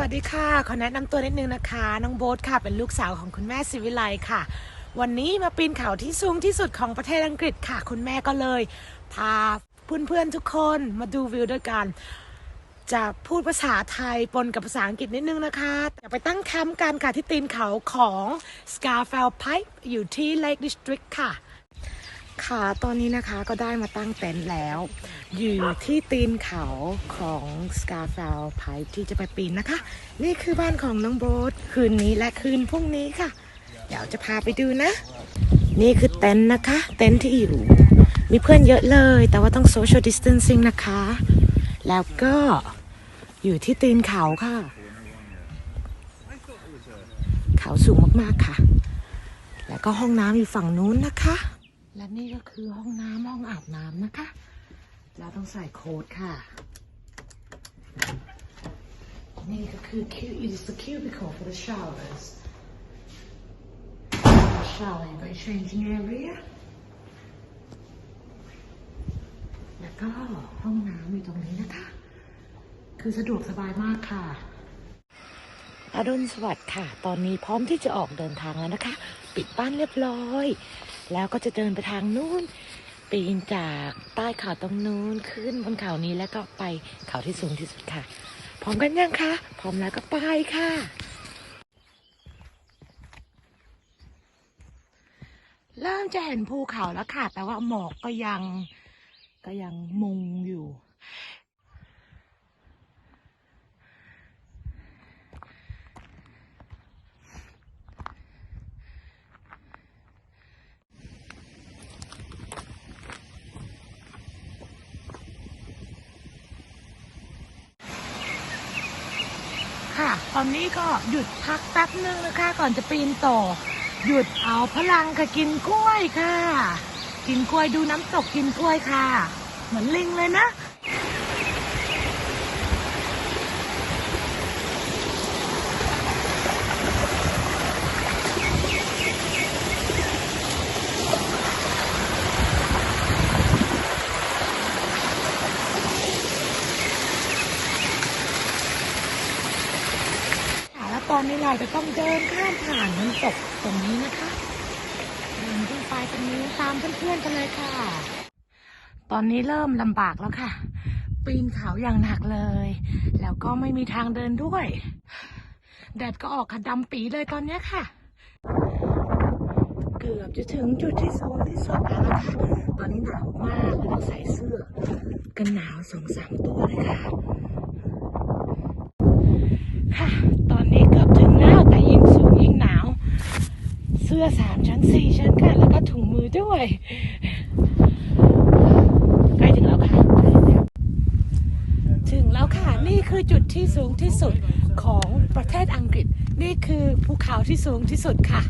วัสดีค่ะ ขอแนะนำตัวนิดนึงนะคะ น้องโบ๊ทค่ะ เป็นลูกสาวของคุณแม่ศิวิไลค่ะ วันนี้มาปีนเขาที่สูงที่สุดของประเทศอังกฤษค่ะ คุณแม่ก็เลย พาเพื่อนๆทุกคนมาดูวิวด้วยกัน จะพูดภาษาไทยปนกับภาษาอังกฤษนิดนึงนะคะจะไปตั้งแคมป์กันค่ะที่ตีนเขาของ Scarfell Pipe อยู่ที่ Lake District ค่ะ ค่ะตอนนี้นะคะก็ได้มาตั้งเต็นท์แล้ว อยู่ที่ตีนเขาของ Scarfell Pipe ที่จะไปปีนนะคะ นี่คือบ้านของน้องโบ๊ทคืนนี้และคืนพรุ่งนี้ค่ะ เดี๋ยวจะพาไปดูนะ นี่คือเต็นท์นะคะ เต็นท์ที่อยู่มีเพื่อนเยอะเลย แต่ว่าต้อง social distancing นะคะ แล้วก็อยู่ที่ตีนเขาค่ะ เขาสูงมากๆค่ะ แล้วก็ห้องน้ำอยู่ฝั่งนู้นนะคะ และนี่ก็คือห้องน้ำห้องอาบน้ำนะคะ เราต้องใส่โค้ดค่ะ นี่ก็คือ cu- it is the cubicle for the showers shower you've got your changing area แล้วก็ห้องน้ำอยู่ตรงนี้นะคะ คือสะดวกสบายมากค่ะอรุณสวัสดิ์ค่ะ ตอนนี้พร้อมที่จะออกเดินทางแล้วนะคะ ปิดบ้านเรียบร้อย แล้วก็จะเดินไปทางนู้นปีนจากใต้เขาตรงนู้นขึ้นบนเขานี้แล้วก็ไปเขาที่สูงที่สุดค่ะ พร้อมกันยังคะ พร้อมแล้วก็ไปค่ะ เริ่มจะเห็นภูเขาแล้วค่ะ แต่ว่าหมอกก็ยังก็ยังมุงอยู่ ค่ะ ตอนนี้ก็หยุดพักแป๊บนึงนะคะ ก่อนจะปีนต่อ หยุดเอาพลังค่ะกินกล้วยค่ะ กินกล้วยดูน้ำตกกินกล้วยค่ะ เหมือนลิงเลยนะ ค่ะแล้วต อนนี้เราจะต้องเดินข้ามผ่านน้ำตกตรงนี้นะคะเดินขึ้นไปตรงนี้ตามเพื่อนๆกันเลยค่ะ ตอนนี้เริ่มลำบากแล้วค่ะ ปีนเขาอย่างหนักเลย แล้วก็ไม่มีทางเดินด้วย แดดก็ออกค่ะดำปีเลยตอนนี้ค่ะ เกือบจะถึงจุดที่สูงที่สุดแล้วนะคะตอนนี้หนาวมากเลยต้องใส่เสื้อ กันหนาวสองสามตัวเลยค่ะ ตอนนี้เกือบถึงแล้วแต่ยิ่งสูงยิ่งหนาว เสื้อสามชั้นสี่ชั้นค่ะแล้วก็ถุงมือด้วย ใกล้ถึงแล้วค่ะ ถึงแล้วค่ะ นี่คือจุดที่สูงที่สุดของประเทศอังกฤษ นี่คือภูเขาที่สูงที่สุดค่ะ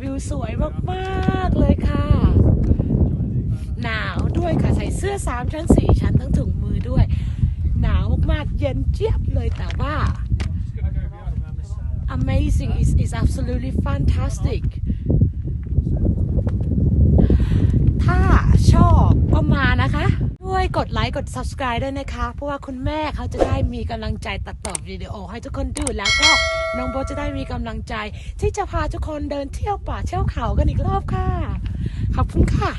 วิวสวยมากๆเลยค่ะ หนาวด้วยค่ะ ใส่เสื้อสามชั้นสี่ชั้นทั้งถุงมือด้วย หนาวมากๆเย็นเจี๊ยบเลยแต่ว่า amazing is is absolutely fantastic ถ้าชอบก็มานะคะด้วยกดไลค์กด subscribe ด้วยนะคะ เพราะว่าคุณแม่เขาจะได้มีกำลังใจตัดต่อวิดีโอให้ทุกคนดูแล้วก็น้องโบทจะได้มีกำลังใจ ที่จะพาทุกคนเดินเที่ยวป่าเที่ยวเขากันอีกรอบค่ะ ขอบคุณค่ะ